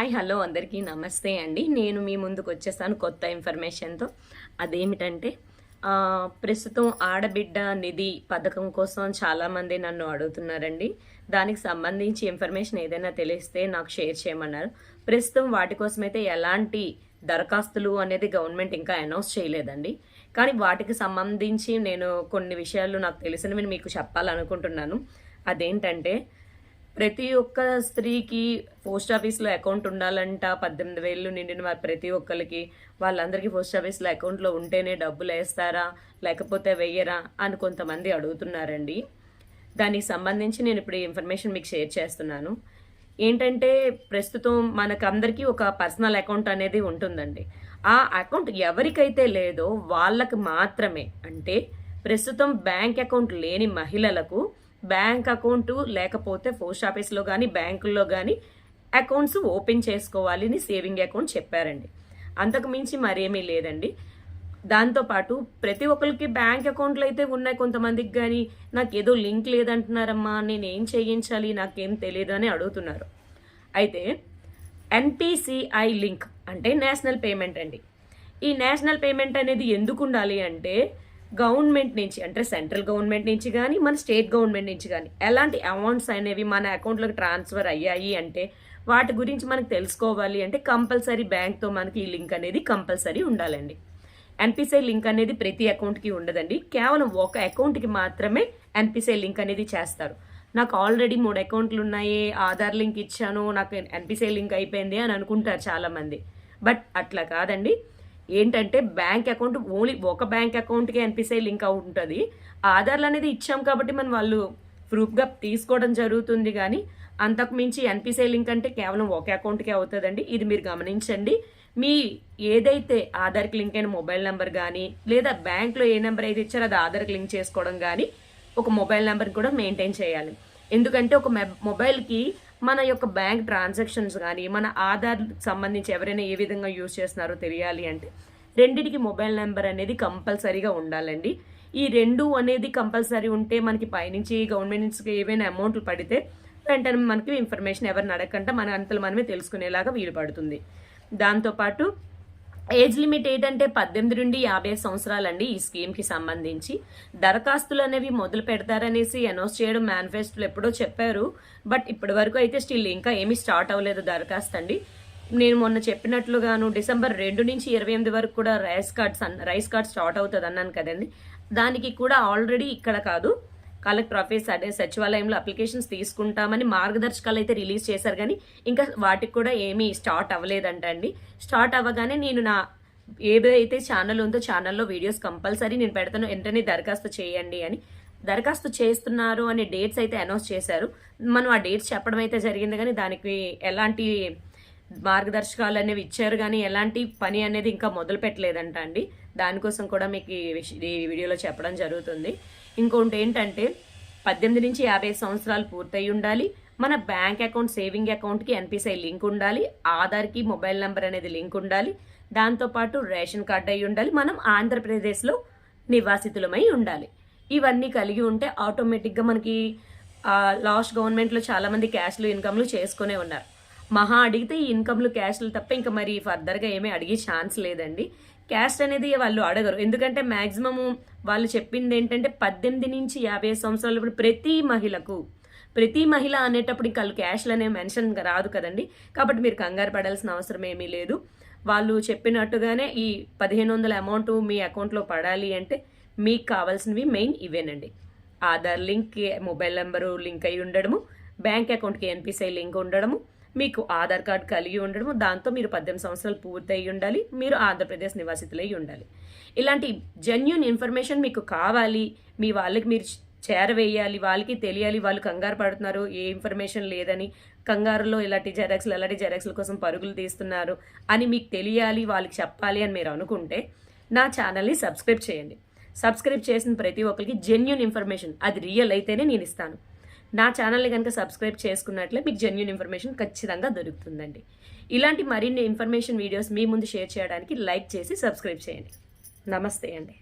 Hi hello అందరికీ నమస్తే అండి. నేను మీ ముందుకు వచ్చేసాను కొత్త ఇన్ఫర్మేషన్తో. అదేమిటంటే ప్రస్తుతం ఆడబిడ్డ నిధి పథకం కోసం చాలామంది నన్ను అడుగుతున్నారండి. దానికి సంబంధించి ఇన్ఫర్మేషన్ ఏదైనా తెలిస్తే నాకు షేర్ చేయమన్నారు. ప్రస్తుతం వాటి కోసమైతే ఎలాంటి దరఖాస్తులు అనేది గవర్నమెంట్ ఇంకా అనౌన్స్ చేయలేదండి. కానీ వాటికి సంబంధించి నేను కొన్ని విషయాలు నాకు తెలిసినవి మీకు చెప్పాలనుకుంటున్నాను. అదేంటంటే ప్రతి ఒక్క స్త్రీకి పోస్ట్ ఆఫీస్లో అకౌంట్ ఉండాలంట. పద్దెనిమిది వేలు నిండిన ప్రతి ఒక్కరికి వాళ్ళందరికీ పోస్ట్ ఆఫీస్లో అకౌంట్లో ఉంటేనే డబ్బులు వేస్తారా? లేకపోతే వెయ్యరా అని కొంతమంది అడుగుతున్నారండి. దానికి సంబంధించి నేను ఇప్పుడు ఈ ఇన్ఫర్మేషన్ మీకు షేర్ చేస్తున్నాను. ఏంటంటే ప్రస్తుతం మనకు అందరికీ ఒక పర్సనల్ అకౌంట్ అనేది ఉంటుందండి. ఆ అకౌంట్ ఎవరికైతే లేదో వాళ్ళకి మాత్రమే. అంటే ప్రస్తుతం బ్యాంక్ అకౌంట్ లేని మహిళలకు బ్యాంక్ అకౌంట్ లేకపోతే పోస్ట్ ఆఫీస్లో కానీ బ్యాంకుల్లో కానీ అకౌంట్స్ ఓపెన్ చేసుకోవాలి అని సేవింగ్ అకౌంట్ చెప్పారండి. అంతకు మించి మరేమీ లేదండి. దాంతోపాటు ప్రతి ఒక్కరికి బ్యాంక్ అకౌంట్లు అయితే ఉన్నాయి కొంతమందికి కానీ నాకు ఏదో లింక్ లేదంటున్నారమ్మా నేను ఏం చేయించాలి నాకేం తెలియదు అని అడుగుతున్నారు. అయితే ఎన్పిసిఐ లింక్ అంటే నేషనల్ పేమెంట్ అండి. ఈ నేషనల్ పేమెంట్ అనేది ఎందుకు ఉండాలి అంటే గవర్నమెంట్ నుంచి అంటే సెంట్రల్ గవర్నమెంట్ నుంచి కానీ మన స్టేట్ గవర్నమెంట్ నుంచి కానీ ఎలాంటి అమౌంట్స్ అనేవి మన అకౌంట్లోకి ట్రాన్స్ఫర్ అయ్యాయి అంటే వాటి గురించి మనకు తెలుసుకోవాలి అంటే కంపల్సరీ బ్యాంక్తో మనకి ఈ లింక్ అనేది కంపల్సరీ ఉండాలండి. ఎన్పిసిఐ లింక్ అనేది ప్రతి అకౌంట్కి ఉండదండి. కేవలం ఒక అకౌంట్కి మాత్రమే ఎన్పిసిఐ లింక్ అనేది చేస్తారు. నాకు ఆల్రెడీ మూడు అకౌంట్లు ఉన్నాయి ఆధార్ లింక్ ఇచ్చాను నాకు ఎన్పిసిఐ లింక్ అయిపోయింది అని అనుకుంటారు చాలామంది. బట్ అట్లా కాదండి. ఏంటంటే బ్యాంక్ అకౌంట్ ఓన్లీ ఒక బ్యాంక్ అకౌంట్కి ఎన్పిసిఐ లింక్ అయి ఉంటుంది. ఆధార్లు అనేది ఇచ్చాం కాబట్టి మనం వాళ్ళు ప్రూఫ్గా తీసుకోవడం జరుగుతుంది కానీ అంతకు మించి ఎన్పిసిఐ లింక్ అంటే కేవలం ఒక అకౌంట్కే అవుతుందండి. ఇది మీరు గమనించండి. మీ ఏదైతే ఆధార్కి లింక్ అయిన మొబైల్ నెంబర్ కానీ లేదా బ్యాంక్లో ఏ నెంబర్ అయితే ఇచ్చారో అది ఆధార్కి లింక్ చేసుకోవడం కానీ ఒక మొబైల్ నెంబర్ కూడా మెయింటైన్ చేయాలి. ఎందుకంటే ఒక మొబైల్కి మన యొక్క బ్యాంక్ ట్రాన్సాక్షన్స్ కానీ మన ఆధార్ సంబంధించి ఎవరైనా ఏ విధంగా యూజ్ చేస్తున్నారో తెలియాలి అంటే రెండిటికి మొబైల్ నెంబర్ అనేది కంపల్సరీగా ఉండాలండి. ఈ రెండు అనేది కంపల్సరీ ఉంటే మనకి పైనుంచి గవర్నమెంట్ నుంచి ఏవైనా అమౌంట్లు పడితే వెంటనే మనకి ఇన్ఫర్మేషన్ ఎవరిని అడగకుండా మన అంతలు మనమే తెలుసుకునేలాగా వీలు పడుతుంది. దాంతోపాటు ఏజ్ లిమిట్ ఏంటంటే పద్దెనిమిది నుండి యాభై సంవత్సరాలండి ఈ స్కీమ్కి సంబంధించి. దరఖాస్తులు అనేవి మొదలు పెడతారనేసి అనౌన్స్ చేయడం మేనిఫెస్టోలు ఎప్పుడో చెప్పారు. బట్ ఇప్పటి వరకు అయితే స్టిల్ ఇంకా ఏమీ స్టార్ట్ అవ్వలేదు దరఖాస్తు అండి. నేను మొన్న చెప్పినట్లుగాను డిసెంబర్ రెండు నుంచి ఇరవై ఎనిమిది వరకు కూడా rice cards rice card start అవుతుంది అన్నాను కదండి. దానికి కూడా ఆల్రెడీ ఇక్కడ కాదు. కలెక్టర్ ఆఫీస్ అదే సచివాలయంలో అప్లికేషన్స్ తీసుకుంటామని మార్గదర్శకాలు అయితే రిలీజ్ చేశారు. కానీ ఇంకా వాటికి కూడా ఏమీ స్టార్ట్ అవ్వలేదంట అండి. స్టార్ట్ అవ్వగానే నేను నా ఏదైతే ఛానల్ ఉందో ఛానల్లో వీడియోస్ కంపల్సరీ నేను పెడతాను. వెంటనే దరఖాస్తు చేయండి అని. దరఖాస్తు చేస్తున్నారు అనే డేట్స్ అయితే అనౌన్స్ చేశారు. మనం ఆ డేట్స్ చెప్పడం అయితే జరిగింది. కానీ దానికి ఎలాంటి మార్గదర్శకాలు అనేవి ఇచ్చారు కానీ ఎలాంటి పని అనేది ఇంకా మొదలు పెట్టలేదంట అండి. దానికోసం కూడా మీకు ఈ వీడియోలో చెప్పడం జరుగుతుంది. ఇంకోటి ఏంటంటే పద్దెనిమిది నుంచి యాభై సంవత్సరాలు పూర్తయి ఉండాలి. మన బ్యాంక్ అకౌంట్ సేవింగ్ అకౌంట్కి ఎన్పిసిఐ లింక్ ఉండాలి. ఆధార్కి మొబైల్ నెంబర్ అనేది లింక్ ఉండాలి. దాంతోపాటు రేషన్ కార్డ్ అయి ఉండాలి. మనం ఆంధ్రప్రదేశ్లో నివాసితులమై ఉండాలి. ఇవన్నీ కలిగి ఉంటే ఆటోమేటిక్గా మనకి లాస్ట్ గవర్నమెంట్లో చాలామంది క్యాష్లు ఇన్కమ్లు చేసుకునే ఉన్నారు. మహా అడిగితే ఈ ఇన్కమ్లు క్యాష్లు తప్ప ఇంకా మరి ఫర్దర్గా ఏమీ అడిగే ఛాన్స్ లేదండి. క్యాష్ అనేది వాళ్ళు అడగరు. ఎందుకంటే మ్యాక్సిమం వాళ్ళు చెప్పింది ఏంటంటే పద్దెనిమిది నుంచి యాభై సంవత్సరాలు ఇప్పుడు ప్రతి మహిళకు ప్రతి మహిళ అనేటప్పుడు ఇంకా వాళ్ళు క్యాష్లు అనేవి మెన్షన్ రాదు కదండి. కాబట్టి మీరు కంగారు పడాల్సిన అవసరం ఏమీ లేదు. వాళ్ళు చెప్పినట్టుగానే ఈ పదిహేను వందల అమౌంట్ మీ అకౌంట్లో పడాలి అంటే మీకు కావాల్సినవి మెయిన్ ఇవేనండి. Aadhaar link mobile number link అయి ఉండడము బ్యాంక్ అకౌంట్కి ఎన్పిసిఐ లింక్ ఉండడము మీకు ఆధార్ కార్డ్ కలిగి ఉండడము దాంతో మీరు పద్దెనిమిది సంవత్సరాలు పూర్తయి ఉండాలి మీరు ఆంధ్రప్రదేశ్ నివాసితులై ఉండాలి. ఇలాంటి జెన్యున్ ఇన్ఫర్మేషన్ మీకు కావాలి మీ వాళ్ళకి మీరు చేరవేయాలి వాళ్ళకి తెలియాలి వాళ్ళు కంగారు పడుతున్నారు ఏ ఇన్ఫర్మేషన్ లేదని కంగారులో ఇలాంటి జెరాక్స్లు ఇలాంటి జెరాక్స్ల కోసం పరుగులు తీస్తున్నారు అని మీకు తెలియాలి వాళ్ళకి చెప్పాలి అని మీరు అనుకుంటే నా ఛానల్ని సబ్స్క్రైబ్ చేయండి. సబ్స్క్రైబ్ చేసిన ప్రతి ఒక్కరికి జెన్యున్ ఇన్ఫర్మేషన్ అది రియల్ అయితేనే నేను ఇస్తాను. నా ఛానల్ని కనుక సబ్స్క్రైబ్ చేసుకున్నట్లే మీకు జెన్యున్ ఇన్ఫర్మేషన్ ఖచ్చితంగా దొరుకుతుందండి. ఇలాంటి మరిన్ని ఇన్ఫర్మేషన్ వీడియోస్ మీ ముందు షేర్ చేయడానికి లైక్ చేసి సబ్స్క్రైబ్ చేయండి. నమస్తే అండి.